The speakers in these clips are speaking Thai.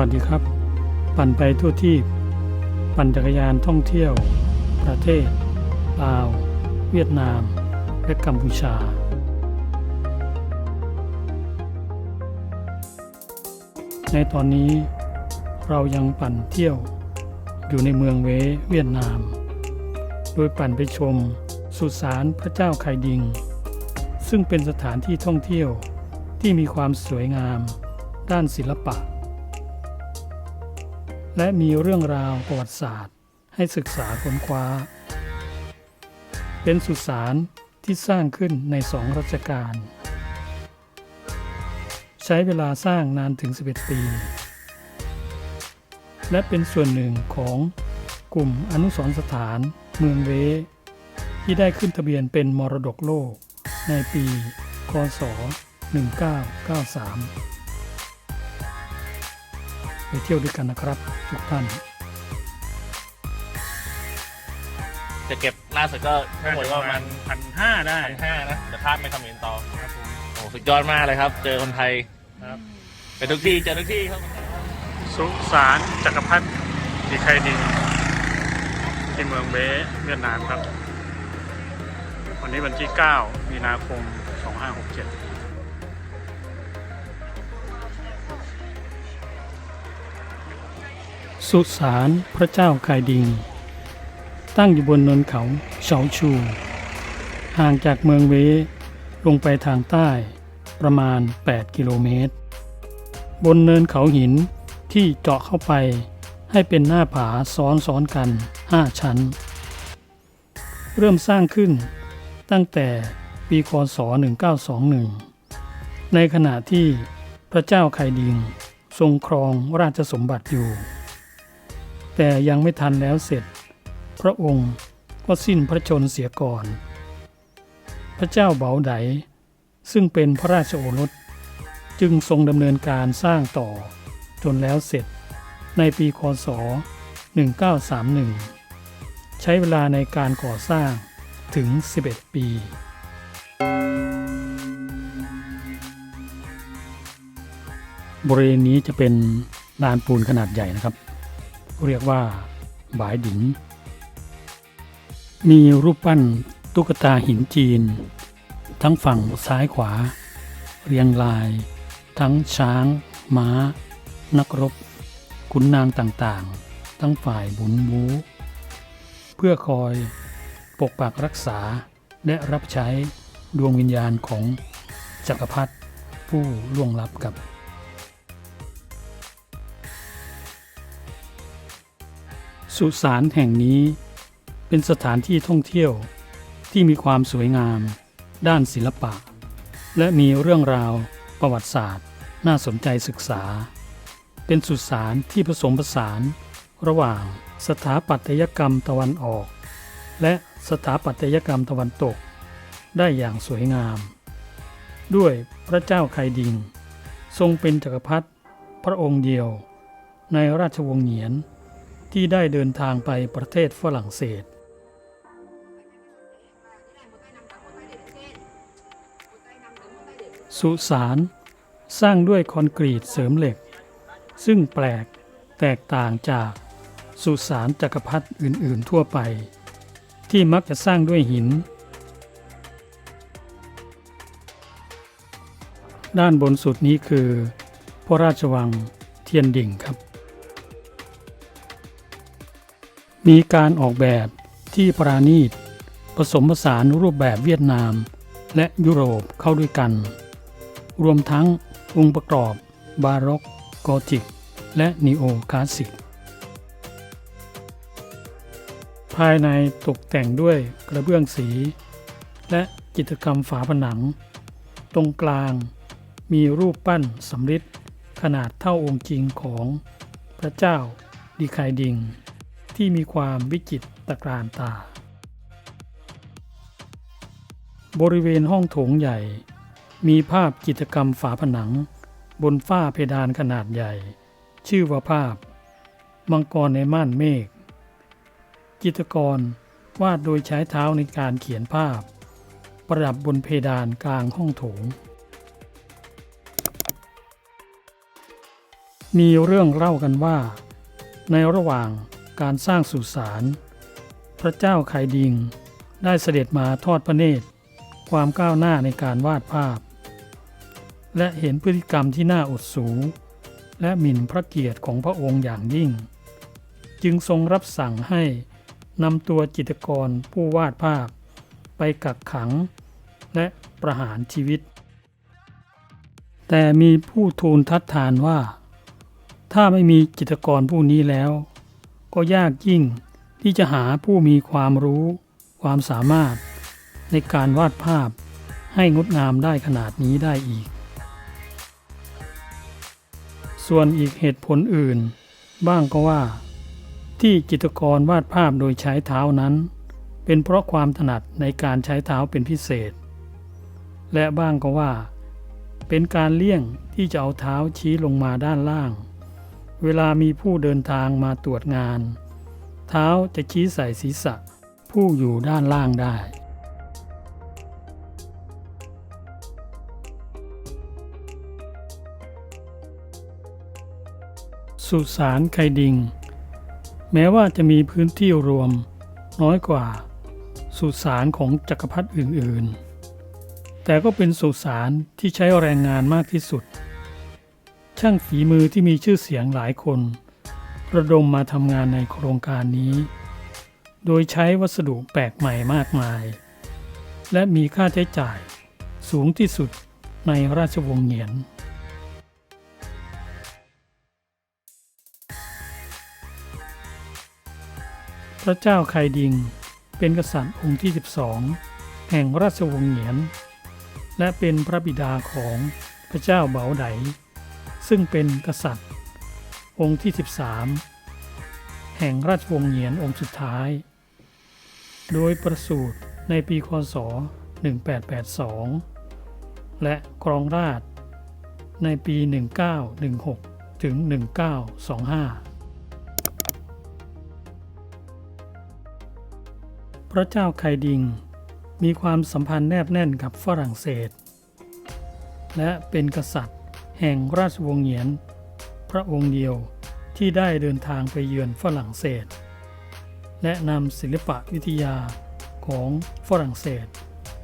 สวัสดีครับ ปั่นไปทั่วที่ ปั่นจักรยานท่องเที่ยว ประเทศลาว เวียดนาม และกัมพูชา ในตอนนี้เรายังปั่นเที่ยวอยู่ในเมืองเวเวียดนาม โดยปั่นไปชมสุสานพระเจ้าไคดิง ซึ่งเป็นสถานที่ท่องเที่ยวที่มีความสวยงาม ด้านศิลปะ และมีเรื่องราวประวัติศาสตร์ ให้ศึกษาค้นคว้า เป็นสุสานที่สร้างขึ้นในสองรัชกาล ใช้เวลาสร้างนานถึง 11 ปี และเป็นส่วนหนึ่งของกลุ่มอนุสรณ์สถานเมืองเว ที่ได้ขึ้นทะเบียนเป็นมรดกโลกในปี คศ 1993 ไปเที่ยวด้วยกันนะครับ ทุกท่าน จะเก็บล่าสุดก็ทั้งหมดก็ประมาณพันห้าได้พันห้านะเดี๋ยวข้ามไปคำเขมนต่อโอ้สุดยอดมากเลยครับ เจอคนไทยครับไปทุกที่เจอทุกที่ครับสุสานจักรพรรดิดีไคดิงที่เมืองเบเวียดนามครับ วันนี้วันที่ 9 มีนาคม 2567 สุสานพระเจ้าไคดิง ตั้งอยู่บนเนินเขาเฉาชู ห่างจากเมืองเวลงไปทางใต้ประมาณ 8 กิโลเมตร บนเนินเขาหินที่เจาะเข้าไปให้เป็นหน้าผาซ้อนซ้อนกัน 5 ชั้น เริ่มสร้างขึ้นตั้งแต่ปีคศ 1921 ในขณะที่พระเจ้าไคดิงทรงครองราชสมบัติอยู่ แต่ยังไม่ทันแล้วเสร็จ พระองค์ก็สิ้นพระชนเสียก่อน พระเจ้าเบาไดซึ่งเป็นพระราชโอรส จึงทรงดำเนินการสร้างต่อจนแล้วเสร็จในปีคศ 1931 ใช้เวลาในการก่อสร้างถึง 11 ปี บริเวณนี้จะเป็นลานปูนขนาดใหญ่นะครับ เรียกว่าบายดิน มีรูปปั้นตุ๊กตาหินจีน ทั้งฝั่งซ้ายขวา เรียงราย ทั้งช้าง ม้า นักรบขุนนางต่างๆ ทั้งฝ่ายบุญบูเพื่อคอยปกปักรักษาและรับใช้ดวงวิญญาณของจักรพรรดิผู้ล่วงลับกับ สุสานแห่งนี้ เป็นสถานที่ท่องเที่ยวที่มีความสวยงาม ด้านศิลปะ และมีเรื่องราวประวัติศาสตร์ น่าสนใจศึกษา เป็นสุสานที่ผสมผสาน ระหว่างสถาปัตยกรรมตะวันออก และสถาปัตยกรรมตะวันตก ได้อย่างสวยงาม ด้วยพระเจ้าไคดิง ทรงเป็นจักรพรรดิพระองค์เดียว ในราชวงศ์เหงียน ที่ได้เดินทางไปประเทศฝรั่งเศส สุสานสร้างด้วยคอนกรีตเสริมเหล็ก ซึ่งแปลกแตกต่างจากสุสานจักรพรรดิอื่น ๆ ทั่วไป ที่มักจะสร้างด้วยหิน ด้านบนสุดนี้คือ พระราชวังเทียนดิ่งครับ มีการออกแบบที่ปราณีต ผสมผสานรูปแบบเวียดนาม และยุโรปเข้าด้วยกัน รวมทั้งองค์ประกอบบาร็อกโกธิก และนีโอคลาสสิก ภายในตกแต่งด้วยกระเบื้องสี และจิตรกรรมฝาผนัง ตรงกลางมีรูปปั้นสำริดขนาดเท่าองค์จริงของพระเจ้าดีไคดิง ที่มีความวิจิตตะกรานตา บริเวณห้องโถงใหญ่ มีภาพจิตรกรรมฝาผนัง บนฝ้าเพดานขนาดใหญ่ ชื่อว่าภาพ มังกรในม่านเมฆจิตรกรวาดโดยใช้เท้าในการเขียนภาพ ประดับบนเพดานกลางห้องโถง มีเรื่องเล่ากันว่า ในระหว่าง การสร้างสุสานพระเจ้าไคดิง ได้เสด็จมาทอดพระเนตร ความก้าวหน้าในการวาดภาพ และเห็นพฤติกรรมที่น่าอดสู และหมิ่นพระเกียรติของพระองค์อย่างยิ่ง จึงทรงรับสั่งให้นำตัวจิตกรผู้วาดภาพ ไปกักขัง และประหารชีวิต แต่มีผู้ทูลทัดทานว่า ถ้าไม่มีจิตกรผู้นี้แล้ว ก็ยากยิ่งที่จะหาผู้มีความรู้ ความสามารถ ในการวาดภาพให้งดงามได้ขนาดนี้ได้อีก ส่วนอีกเหตุผลอื่น บ้างก็ว่า ที่จิตรกรวาดภาพโดยใช้เท้านั้น เป็นเพราะความถนัดในการใช้เท้าเป็นพิเศษ และบ้างก็ว่า เป็นการเลี่ยงที่จะเอาเท้าชี้ลงมาด้านล่าง เวลามีผู้เดินทางมาตรวจงาน เท้าจะชี้ใส่ศีรษะ ผู้อยู่ด้านล่างได้ สุสานไคดิง แม้ว่าจะมีพื้นที่รวมน้อยกว่า สุสานของจักรพรรดิอื่น ๆ แต่ก็เป็นสุสานที่ใช้แรงงานมากที่สุด ช่างฝีมือที่มีชื่อเสียงหลายคน ระดมมาทำงานในโครงการนี้ โดยใช้วัสดุแปลกใหม่มากมาย และมีค่าใช้จ่ายสูงที่สุดในราชวงศ์เหงียน พระเจ้าไคดิงเป็นกษัตริย์องค์ที่ 12 แห่งราชวงศ์เหงียน และเป็นพระบิดาของพระเจ้าเบาได ซึ่งเป็นกษัตริย์ องค์ที่ 13 แห่งราชวงศ์เหงียนองค์สุดท้าย โดยประสูติในปีคศ 1882 และครองราชในปี 1916 ถึง 1925 พระเจ้าไคดิงมีความสัมพันธ์แนบแน่นกับฝรั่งเศส และเป็นกษัตริย์ แห่งราชวงศ์เหงียน พระองค์เดียวที่ได้เดินทางไปเยือนฝรั่งเศส และนำศิลปะวิทยาของฝรั่งเศส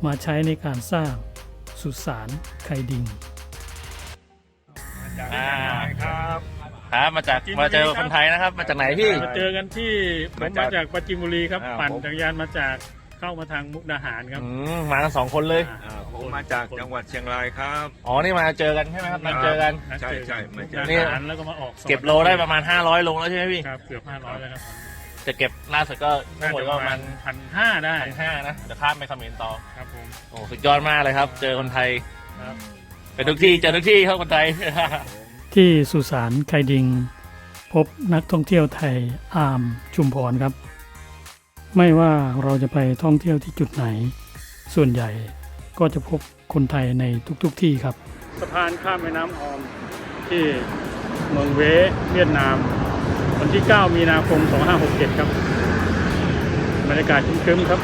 มาใช้ในการสร้างสุสานไคดิงอ่าครับครับมาจากมาเจอคนไทยนะครับ มาจากไหนพี่ มาเจอกันที่ผมมาจากมาจากปราจินบุรีครับอ่าปั่นผมจักรยานมาจาก เข้ามาทางมุกดาหารครับ อืมมากันสองคนเลย อ่าผมมาจากจังหวัดเชียงรายครับ อ๋อ นี่มาเจอกันใช่ไหมครับมาเจอกันนัดใช่เจอใช่มุมากเจดาอนี่หารแล้วก็มาออกเก็บโลได้ประมาณ 500โลแล้วใช่ไหมพี่ ครับเกือบห้าร้อยแล้วครับจะเก็บล่าสุดก็ทั้งหมดก็ประมาณพันห้าได้พันห้านะ เดี๋ยวข้ามไปเขมรต่อ ครับผมโอ้ สุดยอดมากเลยครับ เจอคนไทย ครับไปทุกที่ เจอทุกที่ครับคนไทย ที่สุสานไคดิง พบนักท่องเที่ยวไทยอามชุมพรครับ ไม่ว่าเราจะไปท่องเที่ยวที่จุดไหน ส่วนใหญ่ก็จะพบคนไทยในทุกๆทที่ครับ สะพานข้ามแม่น้ำออมที่เมืองเวเวียดนาม วันที่ 9 มีนาคม 2567 ครับบรรยากาศครึ้มๆครับ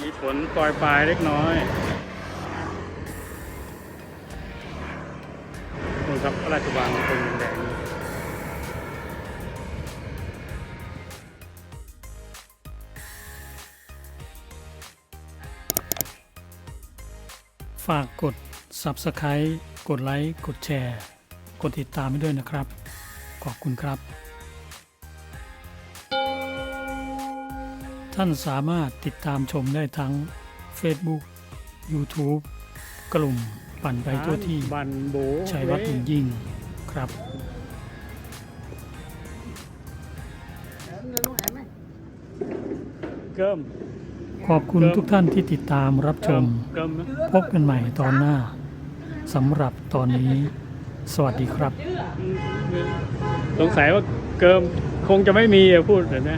มีฝนปล่อยปลายเล็กน้อยนู่นครับพระราชวังตรง ฝากกด Subscribe กดไลค์กดแชร์ กดติดตามให้ด้วยนะครับ ขอบคุณครับ ท่านสามารถติดตามชมได้ทั้ง Facebook YouTube กลุ่มปั่นไปทั่วที่บันโบชัยวัฒน์บุญยิ่งครับเกิม ขอบคุณทุกท่านที่ติดตามรับชม พบกันใหม่ตอนหน้าสำหรับตอนนี้ สวัสดีครับ สงสัยว่าเกิมคงจะไม่มีอะพูดแบบนี้